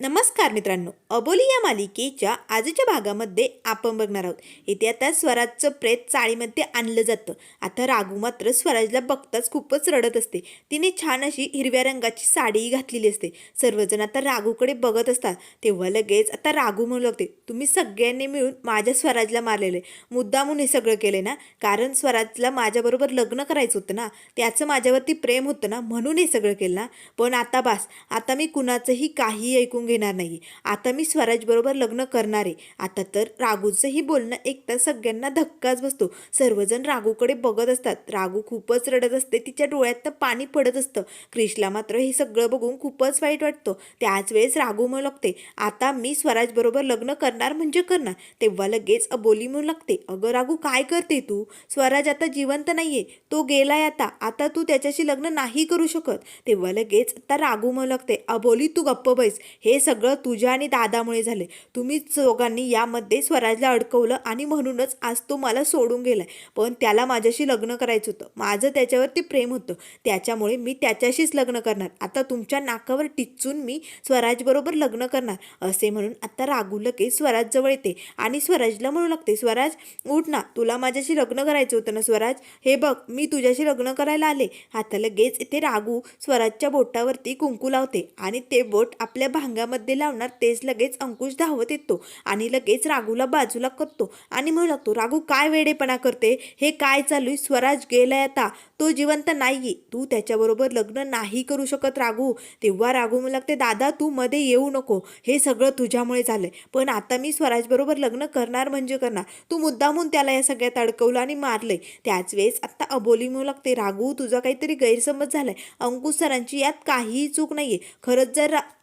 नमस्कार मित्रांनो अबोली या मालिकेच्या आजच्या भागामध्ये आपण बघणार आहोत. इथे आता स्वराजचं प्रेत चाळीमध्ये आणलं जातं. आता रागू मात्र स्वराजला बघताच खूपच रडत असते. तिने छान अशी हिरव्या रंगाची साडीही घातलेली असते. सर्वजण आता रागूकडे बघत असतात. तेव्हा लगेच आता रागू म्हणू लागते तुम्ही सगळ्यांनी मिळून माझ्या स्वराजला मारलेलं आहे. मुद्दामून हे सगळं केलं ना? कारण स्वराजला माझ्याबरोबर लग्न करायचं होतं ना? त्याचं माझ्यावरती प्रेम होतं ना? म्हणून हे सगळं केलं ना? पण आता बास आता मी कुणाचंही काही ऐकून घेणार नाही आता मी स्वराजबरोबर लग्न करणार आहे. आता तर रागूचंही बोलणं एकतर सगळ्यांना धक्काच बसतो. सर्वजण रागूकडे बघत असतात. रागू खूपच रडत असते. तिच्या डोळ्यात पाणी पडत असतं. क्रिशला मात्र हे सगळं बघून खूपच वाईट वाटतं. त्याच वेळेस रागू म्हणू लागते आता मी स्वराजबरोबर लग्न करणार म्हणजे करणार. तेव्हा लगेच अबोली म्हणू लागते अगं रागू काय करते तू? स्वराज आता जिवंत नाहीये. तो गेलाय आता. आता तू त्याच्याशी लग्न नाही करू शकत. तेव्हा लगेच आता रागू म्हणू लागते अबोली तू गप्प बैस. हे सगळं तुझ्या आणि दादामुळे झाले तुम्ही चौघांनी यामध्ये स्वराजला अडकवलं आणि म्हणूनच आज तो मला सोडून गेलाय. पण त्याला माझ्याशी लग्न करायचं होतं. माझं त्याच्यावरती प्रेम होतं. त्याच्यामुळे मी त्याच्याशीच लग्न करणार. आता तुमच्या नाकावर टिचून मी स्वराजबरोबर लग्न करणार. असे म्हणून आता रागू लगेच स्वराज जवळ येते. आणि स्वराजला म्हणू लागते स्वराज उठ ना. तुला माझ्याशी लग्न करायचं होतं ना स्वराज? हे बघ मी तुझ्याशी लग्न करायला आले. आता लगेच इथे रागू स्वराजच्या बोटावरती कुंकू लावते आणि ते बोट आपल्या भांगामध्ये लावणार तेच लगेच अंकुश धावत येतो आणि लगेच रागूला बाजूला करतो आणि म्हणू लागतो रागू काय वेडेपणा करते? हे काय चालू आहे? स्वराज गेलाय आता. तो जिवंत नाही तू त्याच्याबरोबर लग्न नाही करू शकत रागू. तेव्हा रागू म्हणू लागते दादा तू मध्ये येऊ नको. हे सगळं तुझ्यामुळे झालंय. पण आता मी स्वराजबरोबर लग्न करणार म्हणजे करणार. तू मुद्दामून त्याला या सगळ्यात अडकवलं आणि मारलंय. त्याच वेळेस आता अबोली म्हणू लागते रागू तुझा काहीतरी गैरसमज झालाय. अंकुश सरांची यात काहीही चूक नाहीये. खरंच जर रा-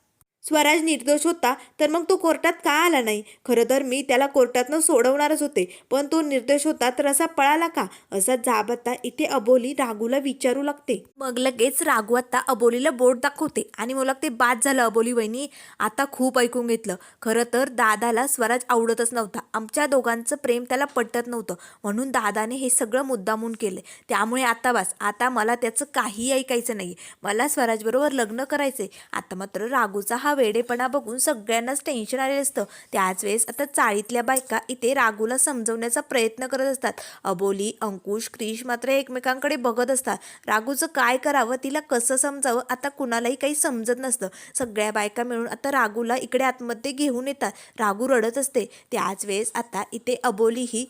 स्वराज निर्दोष होता तर मग तो कोर्टात का आला नाही? खरं तर मी त्याला कोर्टातनं सोडवणारच होते पण तो निर्दोष होता तर असा पळाला का? असा जाब आता इथे अबोली राघूला विचारू लागते. मग लगेच राघू आता अबोलीला बोट दाखवते आणि मला ते बाद झालं अबोली वहिनी. आता खूप ऐकून घेतलं. खरं तर दादाला स्वराज आवडतच नव्हता. आमच्या दोघांचं प्रेम त्याला पटत नव्हतं. म्हणून दादाने हे सगळं मुद्दामून केलं. त्यामुळे आता बस आता मला त्याचं काही ऐकायचं नाही मला स्वराजबरोबर लग्न करायचंय. आता मात्र राघूचा हा वेडेपणा बघून सगळ्यांनाच टेन्शन आलेलं असतं. त्याच वेळेस आता चाळीतल्या बायका इथे रागूला समजवण्याचा प्रयत्न करत असतात. अबोली अंकुश क्रिश मात्र एकमेकांकडे बघत असतात. रागूचं काय करावं तिला कसं समजावं आता कुणालाही काही समजत नसतं. सगळ्या बायका मिळून आता रागूला इकडे आतमध्ये घेऊन येतात. रागू रडत असते. त्याच वेळेस आता इथे अबोली ही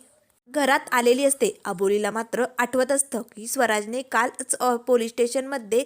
घरात आलेली असते. अबोलीला मात्र आठवत असतं की स्वराजने कालच पोलीस स्टेशनमध्ये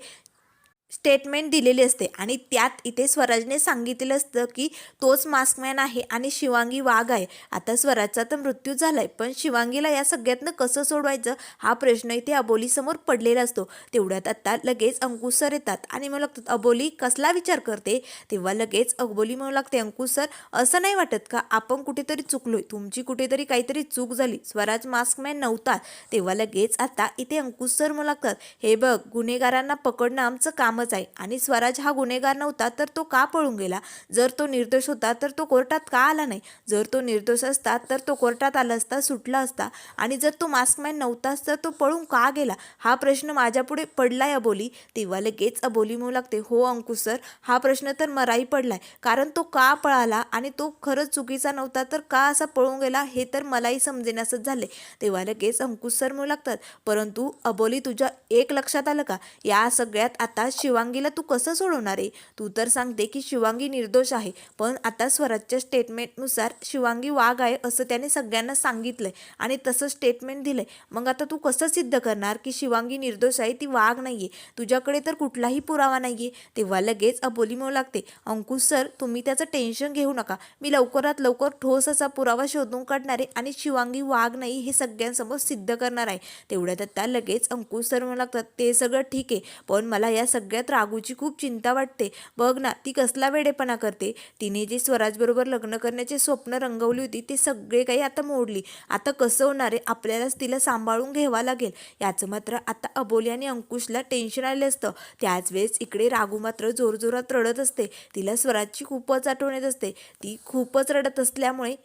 स्टेटमेंट दिलेली असते. आणि त्यात इथे स्वराजने सांगितलेलं असतं की तोच मास्कमॅन आहे आणि शिवांगी वाघ आहे. आता स्वराजचा तर मृत्यू झाला आहे पण शिवांगीला या सगळ्यातनं कसं सोडवायचं? हा प्रश्न इथे अबोलीसमोर पडलेला असतो. तेवढ्यात आता लगेच अंकुश सर येतात आणि मला लागतात अबोली कसला विचार करते? तेव्हा लगेच अबोली म्हणू लागते अंकुश सर असं नाही वाटत का? आपण कुठेतरी चुकलोय. तुमची कुठेतरी काहीतरी चूक झाली. स्वराज मास्कमॅन नव्हता. तेव्हा लगेच आता इथे अंकुश सर म्हणू लागतात हे बघ गुन्हेगारांना पकडणं आमचं काम कामच आहे. आणि स्वराज हा गुन्हेगार नव्हता तर तो का पळून गेला? जर तो निर्दोष होता तर तो कोर्टात का आला नाही? जर तो निर्दोष असता तर तो कोर्टात आला असता सुटला असता. आणि जर तो मास्कमॅन नव्हताच तर तो पळून का गेला? हा प्रश्न माझ्यापुढे पडलाय अबोली. तेव्हा लगेच अबोली म्हणू लागते हो अंकुश सर हा प्रश्न तर मराही पडलाय. कारण तो का पळाला? आणि तो खरंच चुकीचा नव्हता तर का असा पळून गेला? हे तर मलाही समजेनासच झाले. तेव्हा लगेच अंकुश सर म्हणू लागतात परंतु अबोली तुझ्या एक लक्षात आलं का? या सगळ्यात आता शिवांगीला तू कसं सोडवणार आहे? तू तर सांगते की शिवांगी निर्दोष आहे. पण आता स्वराजच्या स्टेटमेंटनुसार शिवांगी वाघ आहे असं त्याने सगळ्यांना सांगितलंय आणि तसं स्टेटमेंट दिलंय. मग आता तू कसं सिद्ध करणार की शिवांगी निर्दोष आहे? ती वाघ नाहीये. तुझ्याकडे तर कुठलाही पुरावा नाहीये. तेव्हा लगेच अबोली मिळू लागते अंकुश सर तुम्ही त्याचं टेन्शन घेऊ नका. मी लवकरात लवकर ठोस असा पुरावा शोधून काढणार आहे आणि शिवांगी वाघ नाही हे सगळ्यांसमोर सिद्ध करणार आहे. तेवढ्यात आता लगेच अंकुश सर म्हणू लागतात ते सगळं ठीक आहे पण मला या सगळ्या सगळ्यात रागूची खूप चिंता वाटते. बघ ना ती कसला वेडेपणा करते. तिने जे स्वराजबरोबर लग्न करण्याचे स्वप्न रंगवली होती ते सगळे काही आता मोडली. आता कसं होणार आहे? आपल्यालाच तिला सांभाळून घ्यावा लागेल. याचं मात्र आता अबोली आणि अंकुशला टेन्शन आले असतं. त्याच वेळेस इकडे रागू मात्र जोरजोरात रडत असते. तिला स्वराजची खूपच आठवण येत असते. ती खूपच रडत असल्यामुळे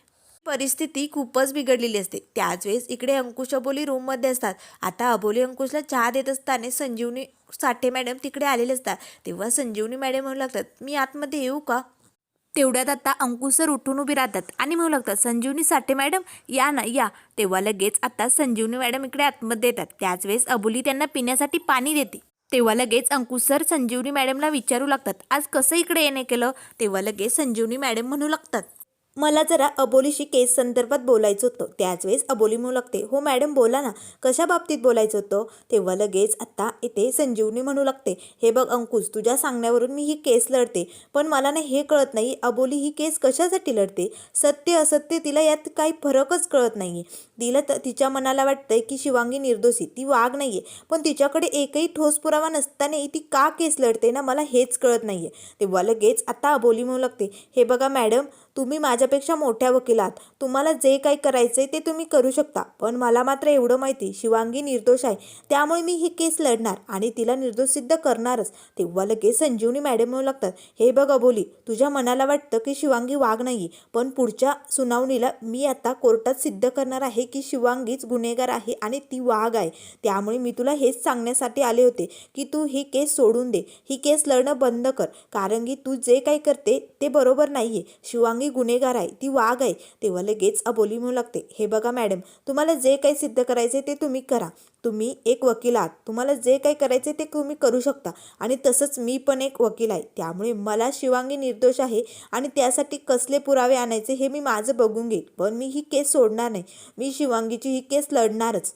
परिस्थिती खूपच बिघडलेली असते. त्याच वेळेस इकडे अंकुश अबोली रूममध्ये असतात. आता अबोली अंकुशला चहा देत असताना संजीवनी साठे मॅडम तिकडे आलेले असतात. तेव्हा संजीवनी मॅडम म्हणू लागतात मी आतमध्ये येऊ का? तेवढ्यात आता अंकुश सर उठून उभी राहतात आणि म्हणू लागतात संजीवनी साठे मॅडम या ना या. तेव्हा लगेच आता संजीवनी मॅडम इकडे आतमध्ये येतात. त्याच वेळेस अबोली त्यांना पिण्यासाठी पाणी देते. तेव्हा लगेच अंकुश सर संजीवनी मॅडमला विचारू लागतात आज कसं इकडे येणे केलं? तेव्हा लगेच संजीवनी मॅडम म्हणू लागतात मला जरा अबोलीशी केस संदर्भात बोलायचं होतं. त्याच वेळेस अबोली म्हणू लागते हो मॅडम बोला ना कशा बाबतीत बोलायचं होतं? तेव्हा लगेच आत्ता इथे संजीवनी म्हणू लागते हे बघ अंकुश तुझ्या सांगण्यावरून मी ही केस लढते पण मला ना हे कळत नाही अबोली ही केस कशासाठी लढते? सत्य असत्य तिला यात काही फरकच कळत नाही आहे तिला त तिच्या मनाला वाटतंय की शिवांगी निर्दोषी ती वाघ नाही आहे पण तिच्याकडे एकही ठोस पुरावा नसताना ती का केस लढते ना मला हेच कळत नाही आहे तेव्हा लगेच आता अबोली म्हणू लागते हे बघा मॅडम तुम्ही माझ्यापेक्षा मोठ्या वकील आहात तुम्हाला जे काही करायचं आहे ते तुम्ही करू शकता. पण मला मात्र एवढं माहिती. शिवांगी निर्दोष आहे. त्यामुळे मी ही केस लढणार आणि तिला निर्दोष सिद्ध करणारच. तेव्हा लगेच संजीवनी मॅडम म्हणू लागतात. हे बघ अबोली तुझ्या मनाला वाटतं की शिवांगी वाघ नाही पण पुढच्या सुनावणीला मी आता कोर्टात सिद्ध करणार आहे की शिवांगीच गुन्हेगार आहे आणि ती वाघ आहे. त्यामुळे मी तुला हेच सांगण्यासाठी आले होते की तू ही केस सोडून दे. ही केस लढणं बंद कर. कारण की तू जे काही करते ते बरोबर नाही आहे शिवांगी गुन्हेगार आहे ती वाघ आहे. तेव्हा लगेच अबोली म्हणू लागते हे बघा मॅडम तुम्हाला जे काही सिद्ध करायचे ते तुम्ही करा. तुम्ही एक वकील आहात. तुम्हाला जे काही करायचे ते तुम्ही करू शकता. आणि तसंच मी पण एक वकील आहे. त्यामुळे मला शिवांगी निर्दोष आहे आणि त्यासाठी कसले पुरावे आणायचे हे मी माझं बघून घेईन. पण मी ही केस सोडणार नाही. मी शिवांगीची ही केस लढणारच.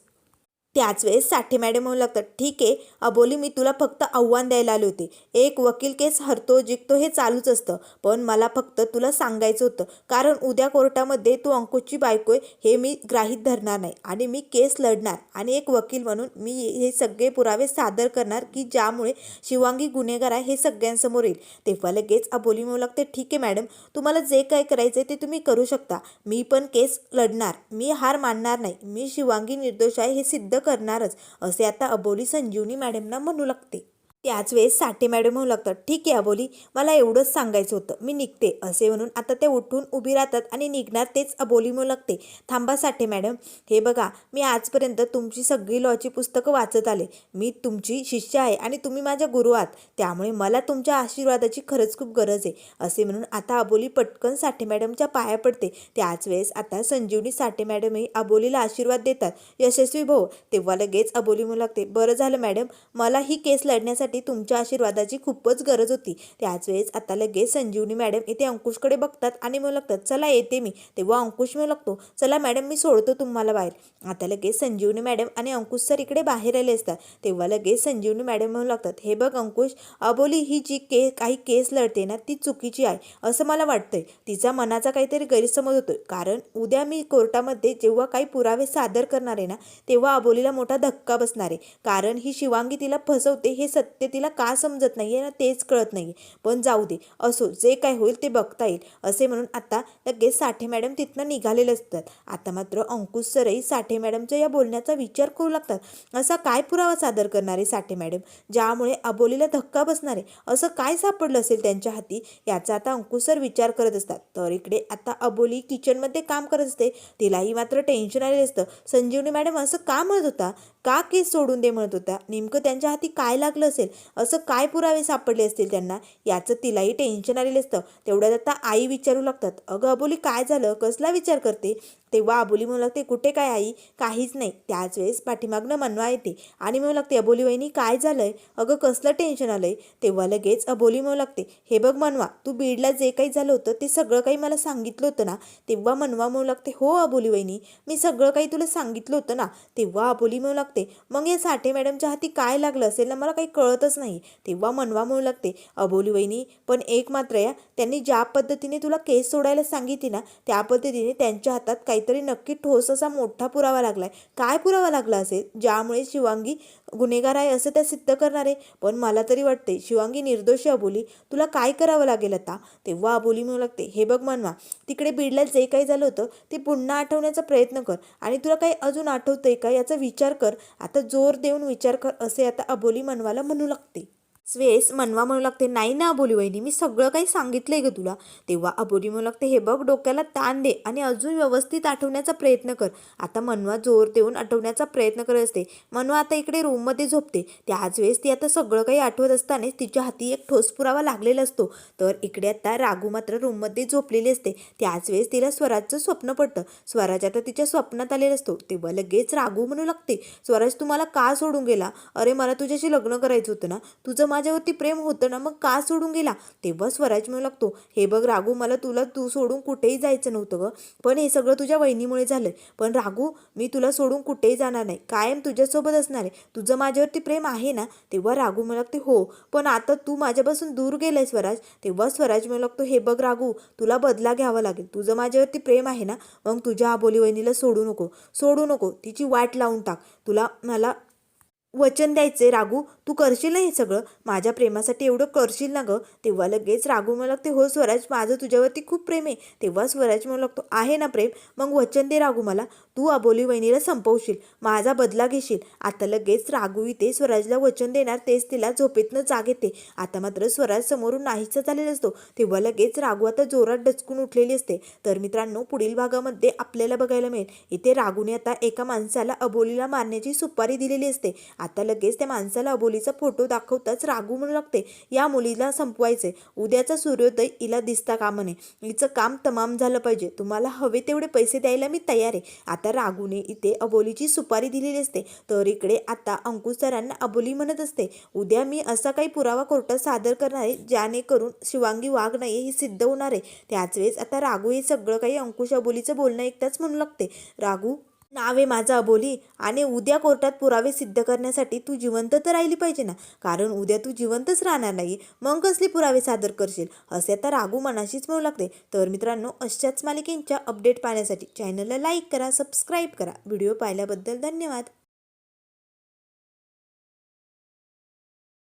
त्याच वेळेस साठे मॅडम म्हणू लागतात ठीक आहे अबोली मी तुला फक्त आव्हान द्यायला आले होते. एक वकील केस हरतो जिंकतो हे चालूच असतं. पण मला फक्त तुला सांगायचं होतं कारण उद्या कोर्टामध्ये तू अंकुशची बायको आहे हे मी ग्राहीत धरणार नाही. आणि मी केस लढणार. आणि एक वकील म्हणून मी हे सगळे पुरावे सादर करणार की ज्यामुळे शिवांगी गुन्हेगार आहे हे सगळ्यांसमोर येईल. तेव्हा लगेच अबोली म्हणू लागते ठीक आहे मॅडम तुम्हाला जे काय करायचं ते तुम्ही करू शकता. मी पण केस लढणार. मी हार मानणार नाही. मी शिवांगी निर्दोष आहे हे सिद्ध करणारच असे आता अबोली संजीवनी मॅडमना म्हणू लागते. त्याच वेळेस साठे मॅडम म्हणू लागतात. ठीक आहे अबोली मला एवढंच सांगायचं होतं. मी निघते असे म्हणून आता ते उठून उभी राहतात आणि निघणार तेच अबोली म्हणू लागते. थांबा साठे मॅडम. हे बघा मी आजपर्यंत तुमची सगळी लॉची पुस्तकं वाचत आले. मी तुमची शिष्य आहे आणि तुम्ही माझ्या गुरु आहात. त्यामुळे मला तुमच्या आशीर्वादाची खरंच खूप गरज आहे. असे म्हणून आता अबोली पटकन साठे मॅडमच्या पाया पडते. त्याच वेळेस आता संजीवनी साठे मॅडमही अबोलीला आशीर्वाद देतात. यशस्वी भाऊ. तेव्हा लगेच अबोली म्हणू लागते बरं झालं मॅडम. मला ही केस लढण्यासाठी तुमच्या आशीर्वादाची खूपच गरज होती. त्याच वेळेस आता लगेच संजीवनी मॅडम इथे अंकुशकडे बघतात आणि म्हणू लागतात चला येते मी. तेव्हा अंकुश म्हणू लागतो चला मॅडम मी सोडतो तुम्हाला बाहेर. आता लगेच संजीवनी मॅडम आणि अंकुश सर इकडे बाहेर आले असतात. तेव्हा लगेच संजीवनी मॅडम म्हणू लागतात हे बघ अंकुश अबोली ही जी के काही केस लढते ना ती चुकीची आहे. असं मला वाटतंय. तिचा मनाचा काहीतरी गैरसमज होतोय. कारण उद्या मी कोर्टामध्ये जेव्हा काही पुरावे सादर करणार आहे ना तेव्हा अबोलीला मोठा धक्का बसणार आहे. कारण ही शिवांगी तिला फसवते हे सत्य तिला का समजत नाही आहे ना तेच कळत नाही पण जाऊ दे असो जे काय होईल ते बघता येईल. असे म्हणून आता लगेच साठे मॅडम तिथनं निघालेले असतात. आता मात्र अंकुश सरही साठे मॅडमच्या या बोलण्याचा विचार करू लागतात. असा काय पुरावा सादर करणारे साठे मॅडम? ज्यामुळे अबोलीला धक्का बसणार आहे असं काय सापडलं असेल त्यांच्या हाती? याचा आता अंकुश सर विचार करत असतात. तर इकडे आता अबोली किचनमध्ये काम करत असते. तिलाही मात्र टेन्शन आलेलं असतं. संजीवनी मॅडम असं का म्हणत होता? का केस सोडून दे म्हणत होता? नेमकं त्यांच्या हाती काय लागलं असेल? असं काय पुरावे सापडले असतील त्यांना? याचं तिलाही टेन्शन आलेलं असतं. तेवढ्यात आता आई विचारू लागतात. अगं अबोली काय झालं? कसला विचार करते? तेव्हा अबोली म्हणू लागते कुठे काय आई? काहीच नाही. त्याच वेळेस पाठीमागनं मनवा येते आणि म्हणू लागते अबोली वहिनी काय झालंय? अगं कसलं टेन्शन आलंय? तेव्हा लगेच अबोली म्हणू लागते हे बघ मनवा तू बीडला जे काही झालं होतं ते सगळं काही मला सांगितलं होतं ना? तेव्हा मनवा म्हणू लागते हो अबोली वहिनी मी सगळं काही तुला सांगितलं होतं ना? तेव्हा अबोली म्हणू लागते मग या साठे मॅडमच्या हाती काय लागलं असेल ना मला काही कळतच नाही. तेव्हा मनवा म्हणू लागते अबोली वहिनी पण एक मात्र या त्यांनी ज्या पद्धतीने तुला केस सोडायला सांगितली ना त्या पद्धतीने त्यांच्या हातात काही काहीतरी नक्की ठोस असा मोठा पुरावा लागलाय. काय पुरावा लागला असेल? ज्यामुळे शिवांगी गुन्हेगार आहे असं त्या सिद्ध करणार. आहे पण मला तरी वाटते शिवांगी निर्दोषी अबोली. तुला काय करावं लागेल आता? तेव्हा अबोली म्हणू लागते हे बघ मनवा तिकडे बीडला जे काही झालं होतं ते पुन्हा आठवण्याचा प्रयत्न कर. आणि तुला काही अजून आठवतंय का? याचा विचार कर. आता जोर देऊन विचार कर असे आता अबोली मनवाला म्हणू लागते. स्वेस मनवा म्हणू लागते नाही ना अबोली वहिनी मी सगळं काही सांगितलंय ग तुला. तेव्हा अबोली म्हणू लागते हे बघ डोक्याला ताण दे आणि अजून व्यवस्थित आठवण्याचा प्रयत्न कर. आता मनवा जोर देऊन आठवण्याचा प्रयत्न करत असते. मनवा आता इकडे रूममध्ये झोपते. त्याच वेळेस ती आता सगळं काही आठवत असतानाच तिच्या हाती एक ठोस पुरावा लागलेला असतो. तर इकडे आता रागू मात्र रूममध्ये झोपलेली असते. त्याच वेळेस तिला स्वराजचं स्वप्न पडतं. स्वराज आता तिच्या स्वप्नात आलेला असतो. तेव्हा लगेच रागू म्हणू लागते स्वराज तुम्हाला का सोडून गेला? अरे मला तुझ्याशी लग्न करायचं होतं ना. तुझं माझ्यावरती प्रेम होतं ना मग का सोडून गेला? तेव्हा स्वराज म्हणू लागतो हे बघ रागू मला तुला तू सोडून कुठेही जायचं नव्हतं ग. पण हे सगळं तुझ्या वहिनीमुळे झालंय. पण रागू मी तुला सोडून कुठेही जाणार नाही. कायम तुझ्यासोबत असणार आहे. तुझं माझ्यावरती प्रेम आहे ना? तेव्हा रागू म्हणू लागते हो पण आता तू माझ्यापासून दूर गेलाय स्वराज. तेव्हा स्वराज म्हणू लागतो हे बघ रागू तुला बदला घ्यावा लागेल. तुझं माझ्यावरती प्रेम आहे ना मग तुझ्या आबोली वहिनीला सोडू नको. सोडू नको. तिची वाट लावून टाक. तुला मला वचन द्यायचे रागू तू करशील ना हे सगळं? माझ्या प्रेमासाठी एवढं करशील ना गं? तेव्हा लगेच रागू मला लागते हो स्वराज माझं तुझ्यावरती खूप प्रेम आहे. तेव्हा स्वराज मला लागतो आहे ना प्रेम? मग वचन दे रागू मला. तू अबोली वहिनीला संपवशील माझा बदला घेशील. आता लगेच रागू इथे स्वराजला वचन देणार तेच तिला झोपेतनं जाग येते. आता मात्र स्वराज समोरून नाहीसा झालेला असतो. तेव्हा लगेच रागू आता जोरात डचकून उठलेली असते. तर मित्रांनो पुढील भागामध्ये आपल्याला बघायला मिळेल. इथे रागूने आता एका माणसाला अबोलीला मारण्याची सुपारी दिलेली असते. आता लगेच त्या माणसाला अबोलीचा फोटो दाखवताच रागू म्हणू लागते. या मुलीला संपवायचे उद्याचा सूर्योदय हिला दिसता कामा नये. हिचं काम तमाम झालं पाहिजे. तुम्हाला हवे तेवढे पैसे द्यायला मी तयार आहे. आता रागूने इथे अबोलीची सुपारी दिलेली असते. तर इकडे आता अंकुश सरांना अबोली म्हणत असते. उद्या मी असा काही पुरावा कोर्टात सादर करणार आहे ज्याने करून शिवांगी वाघ नाही हे सिद्ध होणार आहे. त्याच वेळेस आता रागू हे सगळं काही अंकुश अबोलीचं बोलणं ऐकताच म्हणू लागते. रागू नावे माझा अबोली आणि उद्या कोर्टात पुरावे सिद्ध करण्यासाठी तू जिवंत तर राहिली पाहिजे ना. कारण उद्या तू जिवंतच राहणार नाही. मग कसले पुरावे सादर करशील? असे आता रागू मनाशीच म्हणू लागते तर मित्रांनो अशाच मालिकेंच्या अपडेट पाहण्यासाठी चॅनलला लाईक करा सबस्क्राईब करा. व्हिडिओ पाहिल्याबद्दल धन्यवाद.